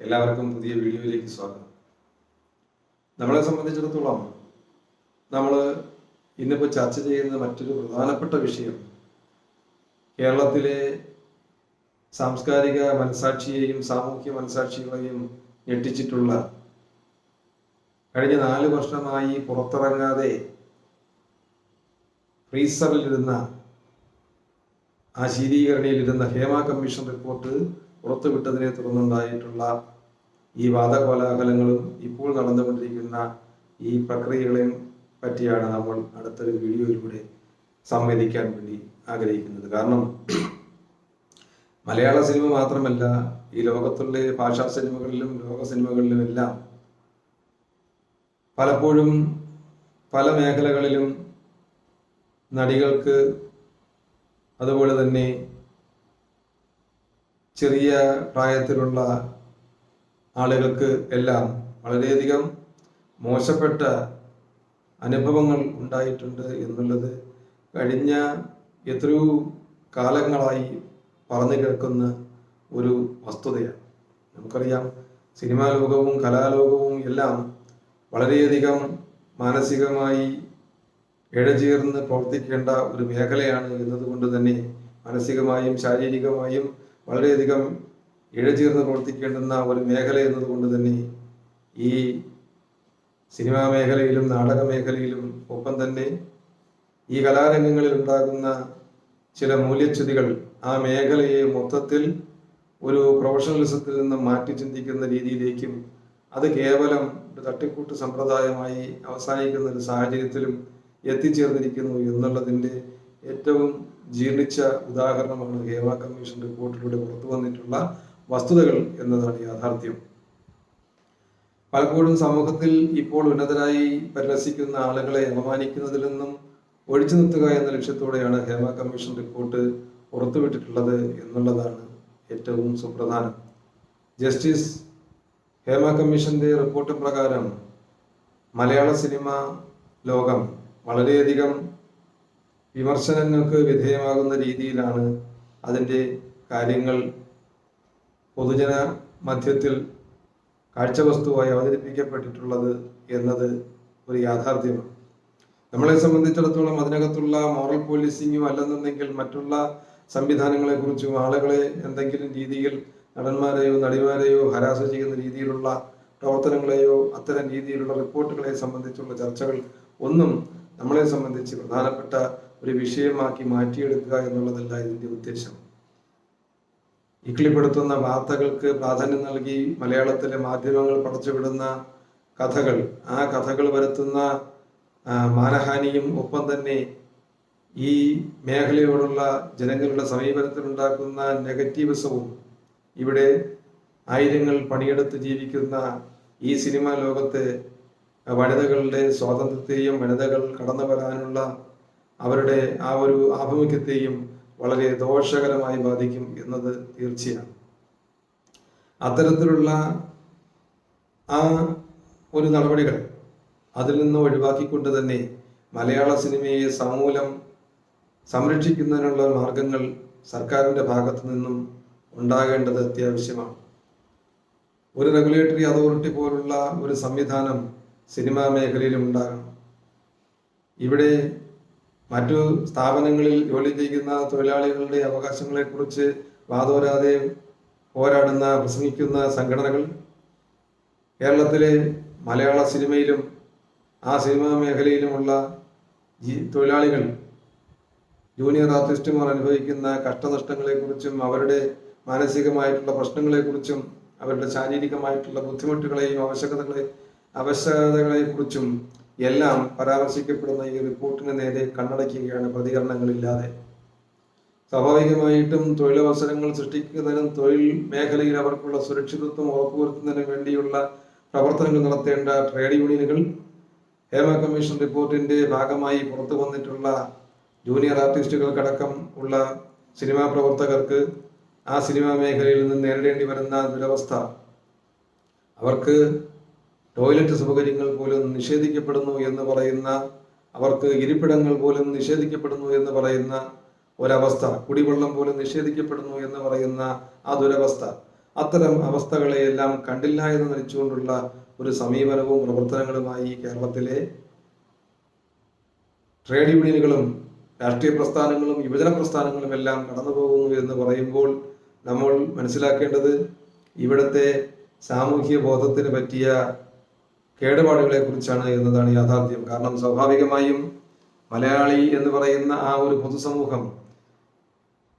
എല്ലാവർക്കും പുതിയ വീഡിയോയിലേക്ക് സ്വാഗതം. നമ്മളെ സംബന്ധിച്ചിടത്തോളം നമ്മൾ ഇന്നിപ്പോൾ ചർച്ച ചെയ്യുന്ന മറ്റൊരു പ്രധാനപ്പെട്ട വിഷയം. കേരളത്തിലെ സാംസ്കാരിക മനസാക്ഷിയെയും സാമൂഹ്യ മനസാക്ഷികളെയും ഞെട്ടിച്ചിട്ടുള്ള കഴിഞ്ഞ നാല് വർഷമായി പുറത്തിറങ്ങാതെ ഫ്രീസറിലിരുന്ന ആ ശീതീകരണിയിലിരുന്ന ഹേമ കമ്മീഷൻ റിപ്പോർട്ട് പുറത്തുവിട്ടതിനെ തുടർന്നുണ്ടായിട്ടുള്ള ഈ വാദകോലാഹലങ്ങളും ഇപ്പോൾ നടന്നുകൊണ്ടിരിക്കുന്ന ഈ പ്രക്രിയകളെയും പറ്റിയാണ് നമ്മൾ അടുത്തൊരു വീഡിയോയിലൂടെ സംവദിക്കാൻ വേണ്ടി ആഗ്രഹിക്കുന്നത്. കാരണം മലയാള സിനിമ മാത്രമല്ല ഈ ലോകത്തുള്ള ഭാഷാ സിനിമകളിലും ലോക സിനിമകളിലും എല്ലാം പലപ്പോഴും പല മേഖലകളിലും നടികൾക്ക് അതുപോലെ തന്നെ ചെറിയ പ്രായത്തിലുള്ള ആളുകൾക്ക് എല്ലാം വളരെയധികം മോശപ്പെട്ട അനുഭവങ്ങൾ ഉണ്ടായിട്ടുണ്ട് എന്നുള്ളത് കഴിഞ്ഞ എത്രയോ കാലങ്ങളായി പറഞ്ഞു കേൾക്കുന്ന ഒരു വസ്തുതയാണ്. നമുക്കറിയാം സിനിമാ ലോകവും കലാലോകവും എല്ലാം വളരെയധികം മാനസികമായി ഇഴചേർന്ന് പ്രവർത്തിക്കേണ്ട ഒരു മേഖലയാണ് എന്നതുകൊണ്ട് തന്നെ മാനസികമായും ശാരീരികമായും വളരെയധികം ഇഴചേർന്ന് പ്രവർത്തിക്കേണ്ടുന്ന ഒരു മേഖല എന്നതുകൊണ്ട് തന്നെ ഈ സിനിമാ മേഖലയിലും നാടക മേഖലയിലും ഒപ്പം തന്നെ ഈ കലാരംഗങ്ങളിൽ ഉണ്ടാകുന്ന ചില മൂല്യച്യുതികൾ ആ മേഖലയെ മൊത്തത്തിൽ ഒരു പ്രൊഫഷണലിസത്തിൽ നിന്ന് മാറ്റി ചിന്തിക്കുന്ന രീതിയിലേക്കും അത് കേവലം ഒരു തട്ടിക്കൂട്ട് സമ്പ്രദായമായി അവസാനിക്കുന്ന ഒരു സാഹചര്യത്തിലും എത്തിച്ചേർന്നിരിക്കുന്നു എന്നുള്ളതിന്റെ ഏറ്റവും ജീർണിച്ച ഉദാഹരണമാണ് ഹേമ കമ്മീഷൻ റിപ്പോർട്ടിലൂടെ പുറത്തു വന്നിട്ടുള്ള വസ്തുതകൾ എന്നതാണ് യാഥാർത്ഥ്യം. പലപ്പോഴും സമൂഹത്തിൽ ഇപ്പോൾ ഉന്നതരായി പരിലസിക്കുന്ന ആളുകളെ അപമാനിക്കുന്നതിൽ നിന്നും ഒഴിച്ചു നിർത്തുക എന്ന ലക്ഷ്യത്തോടെയാണ് ഹേമ കമ്മീഷൻ റിപ്പോർട്ട് പുറത്തുവിട്ടിട്ടുള്ളത് എന്നുള്ളതാണ് ഏറ്റവും സുപ്രധാനം. ജസ്റ്റിസ് ഹേമ കമ്മീഷന്റെ റിപ്പോർട്ട് പ്രകാരം മലയാള സിനിമ ലോകം വളരെയധികം വിമർശനങ്ങൾക്ക് വിധേയമാകുന്ന രീതിയിലാണ് അതിന്റെ കാര്യങ്ങൾ പൊതുജന മധ്യത്തിൽ കാഴ്ചവസ്തുവായി അവതരിപ്പിക്കപ്പെട്ടിട്ടുള്ളത് എന്നത് ഒരു യാഥാർത്ഥ്യമാണ്. നമ്മളെ സംബന്ധിച്ചിടത്തോളം അതിനകത്തുള്ള മോറൽ പോലീസിങ്ങും അല്ലെന്നുണ്ടെങ്കിൽ മറ്റുള്ള സംവിധാനങ്ങളെക്കുറിച്ചും ആളുകളെ എന്തെങ്കിലും രീതിയിൽ നടന്മാരെയോ നടിമാരെയോ ഹരാസ് ചെയ്യുന്ന രീതിയിലുള്ള പ്രവർത്തനങ്ങളെയോ അത്തരം രീതിയിലുള്ള റിപ്പോർട്ടുകളെ സംബന്ധിച്ചുള്ള ചർച്ചകൾ ഒന്നും നമ്മളെ സംബന്ധിച്ച് പ്രധാനപ്പെട്ട ഒരു വിഷയമാക്കി മാറ്റിയെടുക്കുക എന്നുള്ളതല്ല ഇതിന്റെ ഉദ്ദേശം. ഇക്കിളിപ്പെടുത്തുന്ന വാർത്തകൾക്ക് പ്രാധാന്യം നൽകി മലയാളത്തിലെ മാധ്യമങ്ങൾ പടച്ചുവിടുന്ന കഥകൾ ആ കഥകൾ വരുത്തുന്ന മാനഹാനിയും ഒപ്പം തന്നെ ഈ മേഖലയോടുള്ള ജനങ്ങളുടെ സമീപനത്തിലുണ്ടാക്കുന്ന നെഗറ്റീവിസവും ഇവിടെ ആയിരങ്ങൾ പണിയെടുത്ത് ജീവിക്കുന്ന ഈ സിനിമാ ലോകത്തെ വനിതകളുടെ സ്വാതന്ത്ര്യത്തെയും വനിതകൾ കടന്നു വരാനുള്ള അവരുടെ ആ ഒരു ആഭിമുഖ്യത്തെയും വളരെ ദോഷകരമായി ബാധിക്കും എന്നത് തീർച്ചയാണ്. അത്തരത്തിലുള്ള ആ ഒരു നടപടികൾ അതിൽ നിന്ന് ഒഴിവാക്കിക്കൊണ്ട് തന്നെ മലയാള സിനിമയെ സമൂലം സംരക്ഷിക്കുന്നതിനുള്ള മാർഗങ്ങൾ സർക്കാരിന്റെ ഭാഗത്തു നിന്നും ഉണ്ടാകേണ്ടത് അത്യാവശ്യമാണ്. ഒരു റെഗുലേറ്ററി അതോറിറ്റി പോലുള്ള ഒരു സംവിധാനം സിനിമാ മേഖലയിലും ഉണ്ടാകണം. ഇവിടെ മറ്റു സ്ഥാപനങ്ങളിൽ ജോലി ചെയ്യുന്ന തൊഴിലാളികളുടെ അവകാശങ്ങളെക്കുറിച്ച് വാദോരാതെ പോരാടുന്ന പ്രസംഗിക്കുന്ന സംഘടനകൾ കേരളത്തിലെ മലയാള സിനിമയിലും ആ സിനിമാ മേഖലയിലുമുള്ള തൊഴിലാളികൾ ജൂനിയർ ആർട്ടിസ്റ്റുമാർ അനുഭവിക്കുന്ന കഷ്ടനഷ്ടങ്ങളെക്കുറിച്ചും അവരുടെ മാനസികമായിട്ടുള്ള പ്രശ്നങ്ങളെക്കുറിച്ചും അവരുടെ ശാരീരികമായിട്ടുള്ള ബുദ്ധിമുട്ടുകളെയും ആവശ്യകതകളെ ആവശ്യകതകളെക്കുറിച്ചും എല്ലാം പരാമർശിക്കപ്പെടുന്ന ഈ റിപ്പോർട്ടിന് നേരെ കണ്ണടയ്ക്കുകയാണ് പ്രതികരണങ്ങളില്ലാതെ. സ്വാഭാവികമായിട്ടും തൊഴിലവസരങ്ങൾ സൃഷ്ടിക്കുന്നതിനും തൊഴിൽ മേഖലയിൽ അവർക്കുള്ള സുരക്ഷിതത്വം ഉറപ്പുവരുത്തുന്നതിന് വേണ്ടിയുള്ള പ്രവർത്തനങ്ങൾ നടത്തേണ്ട ട്രേഡ് യൂണിയനുകൾ ഹേമ കമ്മീഷൻ റിപ്പോർട്ടിന്റെ ഭാഗമായി പുറത്തു വന്നിട്ടുള്ള ജൂനിയർ ആർട്ടിസ്റ്റുകൾക്കടക്കം ഉള്ള സിനിമാ പ്രവർത്തകർക്ക് ആ സിനിമാ മേഖലയിൽ നിന്ന് നേരിടേണ്ടി വരുന്ന ദുരവസ്ഥ. അവർക്ക് ടോയ്ലറ്റ് സൗകര്യങ്ങൾ നിഷേധിക്കപ്പെടുന്നു എന്ന് പറയുന്ന അവർക്ക് ഇരിപ്പിടങ്ങൾ പോലും നിഷേധിക്കപ്പെടുന്നു എന്ന് പറയുന്ന ഒരവസ്ഥ കുടിവെള്ളം പോലും നിഷേധിക്കപ്പെടുന്നു എന്ന് പറയുന്ന ആ ദുരവസ്ഥ. അത്തരം അവസ്ഥകളെയെല്ലാം കണ്ടില്ല എന്ന് നടിച്ചുകൊണ്ടുള്ള ഒരു സമീപനവും പ്രവർത്തനങ്ങളുമായി കേരളത്തിലെ ട്രേഡ് യൂണിയനുകളും രാഷ്ട്രീയ പ്രസ്ഥാനങ്ങളും യുവജന പ്രസ്ഥാനങ്ങളും എല്ലാം കടന്നു പോകുന്നു എന്ന് പറയുമ്പോൾ നമ്മൾ മനസ്സിലാക്കേണ്ടത് ഇവിടുത്തെ സാമൂഹ്യ ബോധത്തിന് പറ്റിയ കേടുപാടുകളെ കുറിച്ചാണ് എന്നതാണ് യാഥാർത്ഥ്യം. കാരണം സ്വാഭാവികമായും മലയാളി എന്ന് പറയുന്ന ആ ഒരു പൊതുസമൂഹം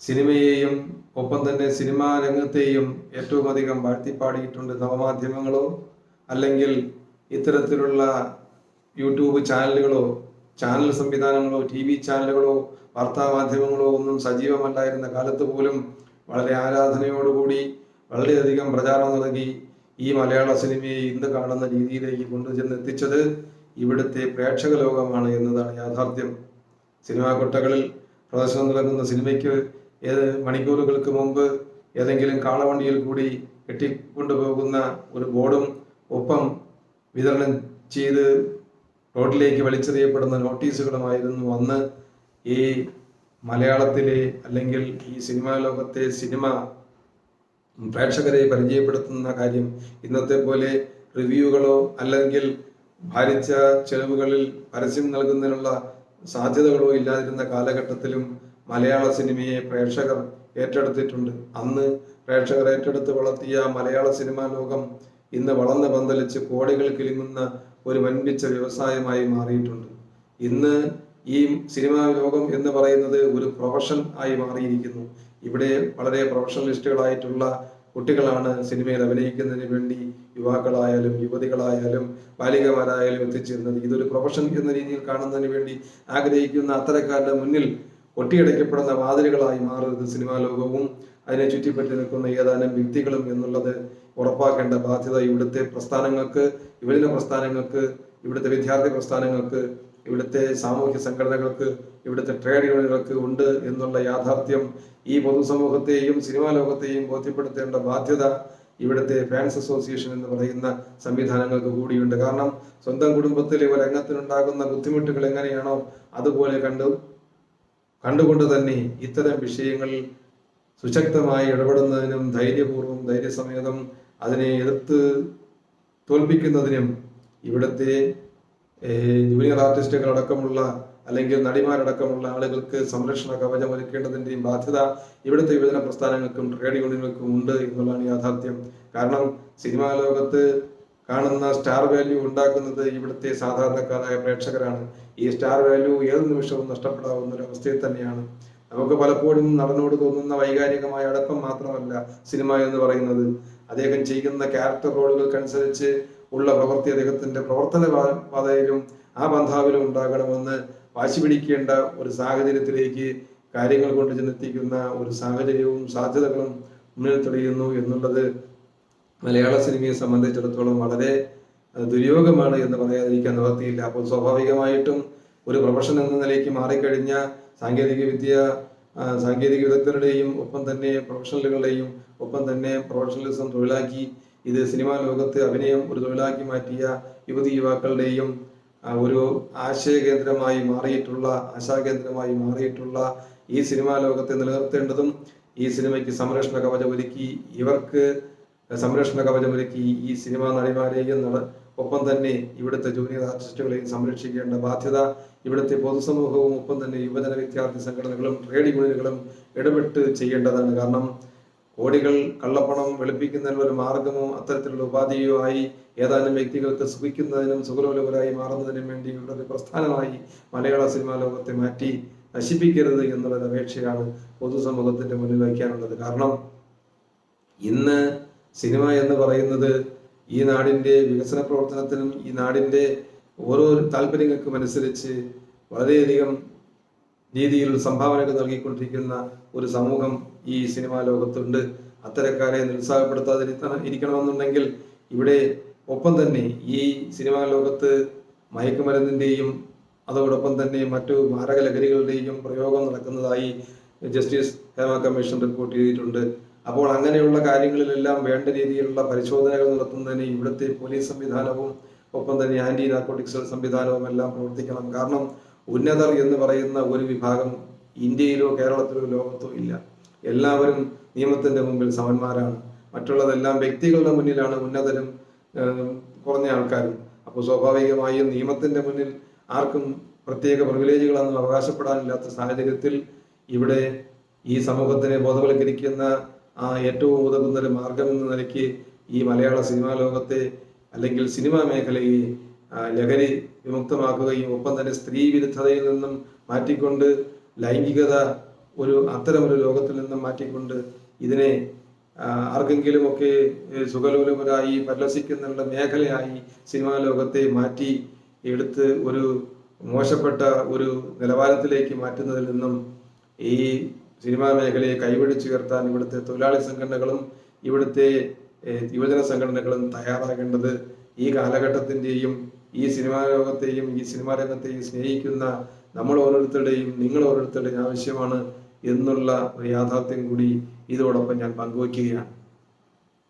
സിനിമയെയും ഒപ്പം തന്നെ സിനിമാ രംഗത്തെയും ഏറ്റവും അധികം വാഴ്ത്തിപ്പാടിയിട്ടുണ്ട്. നവമാധ്യമങ്ങളോ അല്ലെങ്കിൽ ഇത്തരത്തിലുള്ള യൂട്യൂബ് ചാനലുകളോ ചാനൽ സംവിധാനങ്ങളോ ടി വി ചാനലുകളോ വാർത്താ മാധ്യമങ്ങളോ ഒന്നും സജീവമല്ലായിരുന്ന കാലത്ത് പോലും വളരെ ആരാധനയോടുകൂടി വളരെയധികം പ്രചാരണം നൽകി ഈ മലയാള സിനിമയെ ഇന്ന് കാണുന്ന രീതിയിലേക്ക് കൊണ്ടുചെന്ന് എത്തിച്ചത് ഇവിടുത്തെ പ്രേക്ഷക ലോകമാണ് എന്നതാണ് യാഥാർത്ഥ്യം. സിനിമാ കൊട്ടകളിൽ പ്രദർശനം നൽകുന്ന സിനിമയ്ക്ക് ഏത് മണിക്കൂറുകൾക്ക് മുമ്പ് ഏതെങ്കിലും കാളവണ്ടിയിൽ കൂടി കെട്ടിക്കൊണ്ടുപോകുന്ന ഒരു ബോർഡും ഒപ്പം വിതരണം ചെയ്ത് റോഡിലേക്ക് വലിച്ചെറിയപ്പെടുന്ന നോട്ടീസുകളുമായിരുന്നു അന്ന് ഈ മലയാളത്തിലെ അല്ലെങ്കിൽ ഈ സിനിമാ ലോകത്തെ സിനിമ പ്രേക്ഷകരെ പരിചയപ്പെടുത്തുന്ന കാര്യം ഇന്നത്തെ പോലെ റിവ്യൂകളോ അല്ലെങ്കിൽ ഭാരിച്ച ചെലവുകളിൽ പരസ്യം നൽകുന്നതിനുള്ള സാധ്യതകളോ ഇല്ലാതിരുന്ന കാലഘട്ടത്തിലും മലയാള സിനിമയെ പ്രേക്ഷകർ ഏറ്റെടുത്തിട്ടുണ്ട്. അന്ന് പ്രേക്ഷകർ ഏറ്റെടുത്ത് വളർത്തിയ മലയാള സിനിമാ ലോകം ഇന്ന് വളർന്ന് പന്തലിച്ച് കോടികൾ കിളിങ്ങുന്ന ഒരു വൻപിച്ച വ്യവസായമായി മാറിയിട്ടുണ്ട്. ഇന്ന് ഈ സിനിമാ ലോകം എന്ന് പറയുന്നത് ഒരു പ്രൊഫഷൻ ആയി മാറിയിരിക്കുന്നു. ഇവിടെ വളരെ പ്രൊഫഷണലിസ്റ്റുകളായിട്ടുള്ള കുട്ടികളാണ് സിനിമയിൽ അഭിനയിക്കുന്നതിന് വേണ്ടി യുവാക്കളായാലും യുവതികളായാലും ബാലികമാരായാലും എത്തിച്ചേരുന്നത്. ഇതൊരു പ്രൊഫഷൻ എന്ന രീതിയിൽ കാണുന്നതിന് വേണ്ടി ആഗ്രഹിക്കുന്ന അത്തരക്കാരുടെ മുന്നിൽ ഒട്ടിയടയ്ക്കപ്പെടുന്ന വാതിലുകളായി മാറരുത് സിനിമാ ലോകവും അതിനെ ചുറ്റിപ്പറ്റി നിൽക്കുന്ന ഏതാനും വ്യക്തികളും എന്നുള്ളത് ഉറപ്പാക്കേണ്ട ബാധ്യത ഇവിടുത്തെ പ്രസ്ഥാനങ്ങൾക്ക് യുവജന പ്രസ്ഥാനങ്ങൾക്ക് ഇവിടുത്തെ വിദ്യാർത്ഥി പ്രസ്ഥാനങ്ങൾക്ക് ഇവിടുത്തെ സാമൂഹ്യ സംഘടനകൾക്ക് ഇവിടുത്തെ ട്രേഡ് യൂണിയനുകൾക്ക് ഉണ്ട് എന്നുള്ള യാഥാർത്ഥ്യം ഈ പൊതുസമൂഹത്തെയും സിനിമാ ലോകത്തെയും ബോധ്യപ്പെടുത്തേണ്ട ബാധ്യത ഇവിടുത്തെ ഫാൻസ് അസോസിയേഷൻ എന്ന് പറയുന്ന സംവിധാനങ്ങൾക്ക് കൂടിയുണ്ട്. കാരണം സ്വന്തം കുടുംബത്തിലെ ഒരു രംഗത്തിനുണ്ടാകുന്ന ബുദ്ധിമുട്ടുകൾ എങ്ങനെയാണോ അതുപോലെ കണ്ടു കണ്ടുകൊണ്ട് തന്നെ ഇത്തരം വിഷയങ്ങളിൽ സുശക്തമായി ഇടപെടുന്നതിനും ധൈര്യപൂർവം ധൈര്യസമേതം അതിനെ എതിർത്ത് തോൽപ്പിക്കുന്നതിനും ഇവിടുത്തെ ജൂനിയർ ആർട്ടിസ്റ്റുകൾ അടക്കമുള്ള അല്ലെങ്കിൽ നടിമാരടക്കമുള്ള ആളുകൾക്ക് സംരക്ഷണ കവചം ഒരുക്കേണ്ടതിന്റെയും ബാധ്യത ഇവിടുത്തെ യുവജന പ്രസ്ഥാനങ്ങൾക്കും ട്രേഡ് യൂണിയനുകൾക്കും ഉണ്ട് എന്നുള്ളതാണ് യാഥാർത്ഥ്യം. കാരണം സിനിമാ ലോകത്ത് കാണുന്ന സ്റ്റാർ വാല്യൂ ഉണ്ടാക്കുന്നത് ഇവിടുത്തെ സാധാരണക്കാരായ പ്രേക്ഷകരാണ്. ഈ സ്റ്റാർ വാല്യൂ ഏത് നിമിഷവും നഷ്ടപ്പെടാവുന്ന ഒരു അവസ്ഥയിൽ തന്നെയാണ്. നമുക്ക് പലപ്പോഴും നടനോട് തോന്നുന്ന വൈകാരികമായ അടുപ്പം മാത്രമല്ല സിനിമ എന്ന് പറയുന്നത്. അദ്ദേഹം ചെയ്യുന്ന ക്യാരക്ടർ റോളുകൾക്കനുസരിച്ച് ഉള്ള പ്രവൃത്തി അദ്ദേഹത്തിന്റെ പ്രവർത്തന പാതയിലും ആ ബന്ധാവിലും ഉണ്ടാകണമെന്ന് വാശി പിടിക്കേണ്ട ഒരു സാഹചര്യത്തിലേക്ക് കാര്യങ്ങൾ കൊണ്ട് ചെന്നെത്തിക്കുന്ന ഒരു സാഹചര്യവും സാധ്യതകളും മുന്നിൽ തെളിയുന്നു എന്നുള്ളത് മലയാള സിനിമയെ സംബന്ധിച്ചിടത്തോളം വളരെ ദുര്യോഗമാണ് എന്ന് പറയാതിരിക്കാൻ നിവർത്തിയില്ല അപ്പോൾ സ്വാഭാവികമായിട്ടും ഒരു പ്രൊഫഷൻ എന്ന നിലയ്ക്ക് മാറിക്കഴിഞ്ഞ സാങ്കേതിക വിദ്യ സാങ്കേതിക വിദഗ്ധരുടെയും ഒപ്പം തന്നെ പ്രൊഫഷണലുകളുടെയും ഒപ്പം തന്നെ പ്രൊഫഷണലിസം തൊഴിലാക്കി ഇത് സിനിമാ ലോകത്ത് അഭിനയം ഒരു തൊഴിലാക്കി മാറ്റിയ യുവതി യുവാക്കളുടെയും ഒരു ആശയകേന്ദ്രമായി മാറിയിട്ടുള്ള ആശാകേന്ദ്രമായി മാറിയിട്ടുള്ള ഈ സിനിമാ ലോകത്തെ നിലനിർത്തേണ്ടതും ഈ സിനിമയ്ക്ക് സംരക്ഷണ കവചം ഒരുക്കി ഇവർക്ക് സംരക്ഷണ കവചം ഒരുക്കി ഈ സിനിമാ നടിമാരെയും നട ഒപ്പം തന്നെ ഇവിടുത്തെ ജൂനിയർ ആർട്ടിസ്റ്റുകളെയും സംരക്ഷിക്കേണ്ട ബാധ്യത ഇവിടുത്തെ പൊതുസമൂഹവും ഒപ്പം തന്നെ യുവജന വിദ്യാർത്ഥി സംഘടനകളും ട്രേഡ് യൂണിയനുകളും ഇടപെട്ട് ചെയ്യേണ്ടതാണ്. കാരണം കോടികൾ കള്ളപ്പണം വെളുപ്പിക്കുന്നതിനുള്ള ഒരു മാർഗമോ അത്തരത്തിലുള്ള ഉപാധിയോ ആയി ഏതാനും വ്യക്തികൾക്ക് സുഖിക്കുന്നതിനും സുഖലോലകരായി മാറുന്നതിനും വേണ്ടി ഇവിടെ പ്രസ്ഥാനമായി മലയാള സിനിമാ ലോകത്തെ മാറ്റി നശിപ്പിക്കരുത് എന്നുള്ളൊരു അപേക്ഷയാണ് പൊതുസമൂഹത്തിന്റെ മുന്നിൽ വയ്ക്കാനുള്ളത്. കാരണം ഇന്ന് സിനിമ എന്ന് പറയുന്നത് ഈ നാടിന്റെ വികസന പ്രവർത്തനത്തിനും ഈ നാടിന്റെ ഓരോ താല്പര്യങ്ങൾക്കും അനുസരിച്ച് വളരെയധികം രീതിയിൽ സംഭാവനകൾ നൽകിക്കൊണ്ടിരിക്കുന്ന ഒരു സമൂഹം ഈ സിനിമാ ലോകത്തുണ്ട്. അത്തരക്കാരെ നിരുത്സാഹപ്പെടുത്താതിരിക്കണം ഇരിക്കണമെന്നുണ്ടെങ്കിൽ ഇവിടെ ഒപ്പം തന്നെ ഈ സിനിമാ ലോകത്ത് മയക്കുമരുന്നിന്റെയും അതോടൊപ്പം തന്നെ മറ്റു മാരകലഹരികളുടെയും പ്രയോഗം നടക്കുന്നതായി ജസ്റ്റിസ് ഹേമ കമ്മീഷൻ റിപ്പോർട്ട് ചെയ്തിട്ടുണ്ട്. അപ്പോൾ അങ്ങനെയുള്ള കാര്യങ്ങളിലെല്ലാം വേണ്ട രീതിയിലുള്ള പരിശോധനകൾ നടത്തുന്നതിന് ഇവിടുത്തെ പോലീസ് സംവിധാനവും ഒപ്പം തന്നെ ആന്റി നാർക്കോട്ടിക്സ് സംവിധാനവും എല്ലാം പ്രവർത്തിക്കണം. കാരണം ഉന്നതർ എന്ന് പറയുന്ന ഒരു വിഭാഗം ഇന്ത്യയിലോ കേരളത്തിലോ ലോകത്തോ ഇല്ല. എല്ലാവരും നിയമത്തിന്റെ മുമ്പിൽ സമന്മാരാണ്. മറ്റുള്ളതെല്ലാം വ്യക്തികളുടെ മുന്നിലാണ് ഉന്നതരും കുറഞ്ഞ ആൾക്കാരും. അപ്പോൾ സ്വാഭാവികമായും നിയമത്തിന്റെ മുന്നിൽ ആർക്കും പ്രത്യേക പ്രിവിലേജുകളൊന്നും അവകാശപ്പെടാനില്ലാത്ത സാഹചര്യത്തിൽ ഇവിടെ ഈ സമൂഹത്തിനെ ബോധവൽക്കരിക്കുന്ന ആ ഏറ്റവും ഉതകുന്ന ഒരു മാർഗം എന്ന നിലയ്ക്ക് ഈ മലയാള സിനിമാ ലോകത്തെ അല്ലെങ്കിൽ സിനിമാ മേഖലയെ ലഹരി വിമുക്തമാക്കുകയും ഒപ്പം തന്നെ സ്ത്രീ വിരുദ്ധതയിൽ നിന്നും മാറ്റിക്കൊണ്ട് ലൈംഗികത ഒരു അത്തരമൊരു ലോകത്തിൽ നിന്നും മാറ്റിക്കൊണ്ട് ഇതിനെ ആർക്കെങ്കിലും ആർക്കെങ്കിലുമൊക്കെ സുഖലോലമരായി പരിലസിക്കുന്ന പരിലസിക്കുന്നുള്ള മേഖലയായി സിനിമാ ലോകത്തെ മാറ്റി എടുത്ത് ഒരു മോശപ്പെട്ട ഒരു നിലവാരത്തിലേക്ക് മാറ്റുന്നതിൽ നിന്നും ഈ സിനിമാ മേഖലയെ കൈപിടിച്ചുയർത്താൻ ഇവിടുത്തെ തൊഴിലാളി സംഘടനകളും ഇവിടുത്തെ യുവജന സംഘടനകളും തയ്യാറാകേണ്ടത് ഈ കാലഘട്ടത്തിന്റെയും ഈ സിനിമാ ലോകത്തെയും ഈ സിനിമാ രംഗത്തെയും സ്നേഹിക്കുന്ന നമ്മൾ ഓരോരുത്തരുടെയും നിങ്ങൾ ഓരോരുത്തരുടെയും ആവശ്യമാണ് എന്നുള്ള ഒരു യാഥാർത്ഥ്യം കൂടി ഇതോടൊപ്പം ഞാൻ പങ്കുവയ്ക്കുകയാണ്.